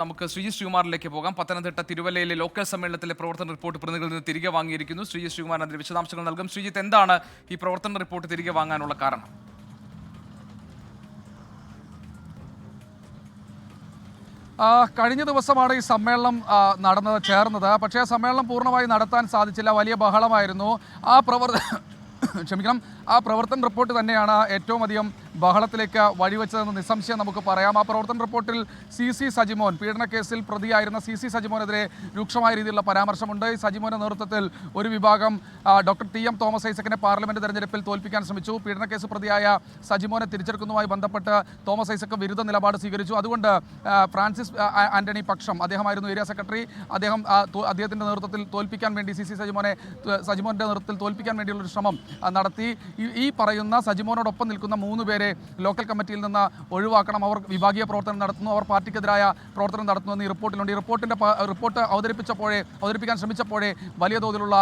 നമുക്ക് ശ്രീജി ശ്രീകുമാറിലേക്ക് പോകാം. പത്തനംതിട്ട തിരുവല്ലയിലെ ലോക്കൽ സമ്മേളനത്തിലെ പ്രവർത്തന റിപ്പോർട്ട് പ്രതിനിധികളിൽ നിന്ന് തിരികെ വാങ്ങിയിരിക്കുന്നു. ശ്രീജി ശ്രീകുമാർ അതിന്റെ വിശദാംശങ്ങൾ നൽകും. ശ്രീജിത്ത് എന്താണ് ഈ പ്രവർത്തന റിപ്പോർട്ട് തിരികെ വാങ്ങാനുള്ള കാരണം? കഴിഞ്ഞ ദിവസമാണ് ഈ സമ്മേളനം നടന്നത് ചേർന്നത്. പക്ഷേ സമ്മേളനം പൂർണമായി നടത്താൻ സാധിച്ചില്ല. വലിയ ബഹളമായിരുന്നു. ആ പ്രവർ ക്ഷമിക്കണം. ആ പ്രവർത്തന റിപ്പോർട്ട് തന്നെയാണ് ഏറ്റവും അധികം ബഹളത്തിലേക്ക് വഴിവെച്ചതെന്ന് നിസ്സംശയം നമുക്ക് പറയാം. ആ പ്രവർത്തന റിപ്പോർട്ടിൽ സി സി സജിമോൻ പീഡനക്കേസിൽ പ്രതിയായിരുന്ന സി സി സജിമോനെതിരെ രൂക്ഷമായ രീതിയിലുള്ള പരാമർശമുണ്ട്. സജിമോന്റെ നേതൃത്വത്തിൽ ഒരു വിഭാഗം ഡോക്ടർ ടി എം തോമസ് ഐസക്കിനെ പാർലമെന്റ് തെരഞ്ഞെടുപ്പിൽ തോൽപ്പിക്കാൻ ശ്രമിച്ചു. പീഡനക്കേസ് പ്രതിയായ സജിമോനെ തിരിച്ചെടുക്കുന്നതുമായി ബന്ധപ്പെട്ട് തോമസ് ഐസക്ക് വിരുദ്ധ നിലപാട് സ്വീകരിച്ചു. അതുകൊണ്ട് ഫ്രാൻസിസ് ആന്റണി പക്ഷം അദ്ദേഹമായിരുന്നു ഏരിയ സെക്രട്ടറി. അദ്ദേഹം അദ്ദേഹത്തിന്റെ നേതൃത്വത്തിൽ തോൽപ്പിക്കാൻ വേണ്ടി സി സി സജിമോനെ സജിമോന്റെ നേതൃത്വത്തിൽ തോൽപ്പിക്കാൻ വേണ്ടിയുള്ള ഒരു ശ്രമം നടത്തി. ഈ- പറയുന്ന സജിമോനോടൊപ്പം നിൽക്കുന്ന മൂന്ന് പേരെ ലോക്കൽ കമ്മിറ്റിയിൽ നിന്ന് ഒഴിവാക്കണം. അവർ വിഭാഗീയ പ്രവർത്തനം നടത്തുന്നു. അവർ പാർട്ടിക്കെതിരായ പ്രവർത്തനം നടത്തുന്നു എന്ന് ഈ റിപ്പോർട്ടിലുണ്ട്. ഈ റിപ്പോർട്ടിന്റെ റിപ്പോർട്ട് അവതരിപ്പിച്ചപ്പോഴേ അവതരിപ്പിക്കാൻ ശ്രമിച്ചപ്പോഴേ വലിയ തോതിലുള്ള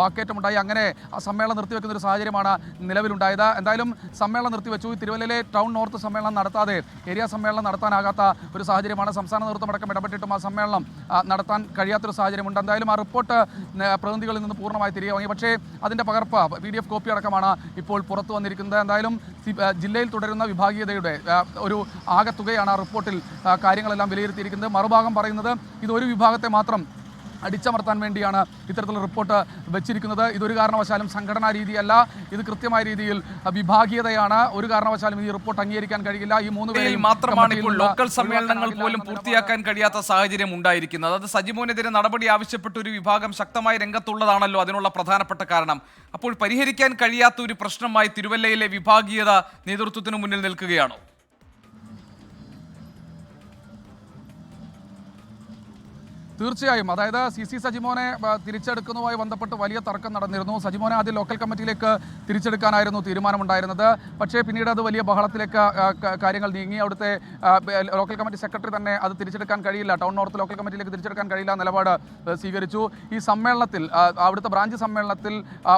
വാക്കേറ്റമുണ്ടായി. അങ്ങനെ ആ സമ്മേളനം നിർത്തിവെക്കുന്ന ഒരു സാഹചര്യമാണ് നിലവിലുണ്ടായത്. എന്തായാലും സമ്മേളനം നിർത്തിവെച്ചു. തിരുവല്ലയിലെ ടൗൺ നോർത്ത് സമ്മേളനം നടത്താതെ ഏരിയ സമ്മേളനം നടത്താനാകാത്ത ഒരു സാഹചര്യമാണ്. സംസ്ഥാന നേതൃത്വം അടക്കം ഇടപെട്ടിട്ടും ആ സമ്മേളനം നടത്താൻ കഴിയാത്തൊരു സാഹചര്യമുണ്ട്. എന്തായാലും ആ റിപ്പോർട്ട് പ്രതിനിധികളിൽ നിന്ന് പൂർണമായി തിരികെ വാങ്ങി. പക്ഷേ അതിന്റെ പകർപ്പ് പി ഡി എഫ് കോപ്പി അടക്കമാണ് ഇപ്പോൾ പുറത്തു വന്നിരിക്കുന്നത്. എന്തായാലും ജില്ലയിൽ തുടരുന്ന വിഭാഗീയതയുടെ ഒരു ആകത്തുകയാണ് ആ റിപ്പോർട്ടിൽ കാര്യങ്ങളെല്ലാം വിലയിരുത്തിയിരിക്കുന്നത്. മറുഭാഗം പറയുന്നത് ഇത് ഒരു വിഭാഗത്തെ മാത്രം അടിച്ചമർത്താൻ വേണ്ടിയാണ് ഇത്തരത്തിലുള്ള റിപ്പോർട്ട് വെച്ചിരിക്കുന്നത്. ഇതൊരു കാരണവശാലും സംഘടനാ രീതിയല്ല. ഇത് കൃത്യമായ രീതിയിൽ വിഭാഗീയതയാണ്. ഒരു കാരണവശാലും ഈ റിപ്പോർട്ട് അംഗീകരിക്കാൻ കഴിയില്ല. ഈ മൂന്ന് പേരിൽ മാത്രമാണ് ഇപ്പോൾ ലോക്കൽ സമ്മേളനങ്ങൾ പോലും പൂർത്തിയാക്കാൻ കഴിയാത്ത സാഹചര്യം ഉണ്ടായിരിക്കുന്നത്. അത് സജിമോനെതിരെ നടപടി ആവശ്യപ്പെട്ട ഒരു വിഭാഗം ശക്തമായി രംഗത്തുള്ളതാണല്ലോ അതിനുള്ള പ്രധാനപ്പെട്ട കാരണം. അപ്പോൾ പരിഹരിക്കാൻ കഴിയാത്ത ഒരു പ്രശ്നമായി തിരുവല്ലയിലെ വിഭാഗീയത നേതൃത്വത്തിന് മുന്നിൽ നിൽക്കുകയാണോ? തീർച്ചയായും. അതായത് സി സി സജിമോനെ തിരിച്ചെടുക്കുന്നതുമായി ബന്ധപ്പെട്ട് വലിയ തർക്കം നടന്നിരുന്നു. സജിമോനെ ആദ്യം ലോക്കൽ കമ്മിറ്റിയിലേക്ക് തിരിച്ചെടുക്കാനായിരുന്നു തീരുമാനമുണ്ടായിരുന്നത്. പക്ഷേ പിന്നീട് അത് വലിയ ബഹളത്തിലേക്ക് കാര്യങ്ങൾ നീങ്ങി. അവിടുത്തെ ലോക്കൽ കമ്മിറ്റി സെക്രട്ടറി തന്നെ അത് തിരിച്ചെടുക്കാൻ കഴിയില്ല. ടൗൺ നോർത്ത് ലോക്കൽ കമ്മിറ്റിയിലേക്ക് തിരിച്ചെടുക്കാൻ കഴിയില്ല നിലപാട് സ്വീകരിച്ചു. ഈ സമ്മേളനത്തിൽ അവിടുത്തെ ബ്രാഞ്ച് സമ്മേളനത്തിൽ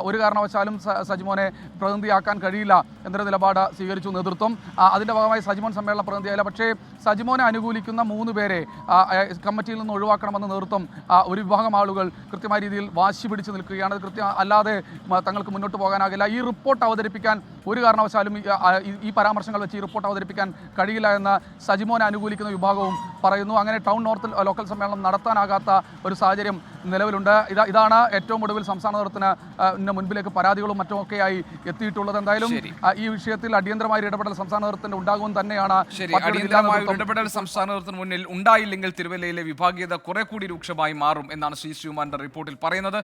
ഒരു കാരണവശാലും സജിമോനെ പ്രതിനിധിയാക്കാൻ കഴിയില്ല എന്നൊരു നിലപാട് സ്വീകരിച്ചു നേതൃത്വം. അതിന്റെ ഭാഗമായി സജിമോൻ സമ്മേളന പ്രതിനിധിയായില്ല. പക്ഷേ സജിമോനെ അനുകൂലിക്കുന്ന മൂന്ന് പേരെ കമ്മിറ്റിയിൽ നിന്ന് ഒഴിവാക്കണമെന്ന നേതൃത്വം ഒരു വിഭാഗം ആളുകൾ കൃത്യമായ രീതിയിൽ വാശി പിടിച്ച് നിൽക്കുകയാണ്. അത് കൃത്യം അല്ലാതെ തങ്ങൾക്ക് മുന്നോട്ട് പോകാനാകില്ല. ഈ റിപ്പോർട്ട് അവതരിപ്പിക്കാൻ ഒരു കാരണവശാലും ഈ- പരാമർശങ്ങൾ വെച്ച് ഈ റിപ്പോർട്ട് അവതരിപ്പിക്കാൻ കഴിയില്ല എന്ന് സജിമോനെ അനുകൂലിക്കുന്ന വിഭാഗവും പറയുന്നു. അങ്ങനെ ടൗൺ നോർത്ത് ലോക്കൽ സമ്മേളനം നടത്താനാകാത്ത ഒരു സാഹചര്യം നിലവിലുണ്ട്. ഇതാ ഇതാണ് ഏറ്റവും ഒടുവിൽ സംസ്ഥാന നേതൃത്വത്തിന് മുൻപിലേക്ക് പരാതികളും മറ്റുമൊക്കെയായി എത്തിയിട്ടുള്ളത്. എന്തായാലും ഈ വിഷയത്തിൽ അടിയന്തരമായി ഇടപെടൽ സംസ്ഥാന നേതൃത്വത്തിന്റെ ഉണ്ടാകുമെന്ന് തന്നെയാണ് അടിയന്തരമായ ഇടപെടൽ സംസ്ഥാന നേതൃത്വത്തിന് മുന്നിൽ ഉണ്ടായില്ലെങ്കിൽ തിരുവല്ലയിലെ വിഭാഗീയത കുറെ കൂടി രൂക്ഷമായി മാറും എന്നാണ് ശ്രീ ശ്രീകുമാറിന്റെ റിപ്പോർട്ടിൽ പറയുന്നത്.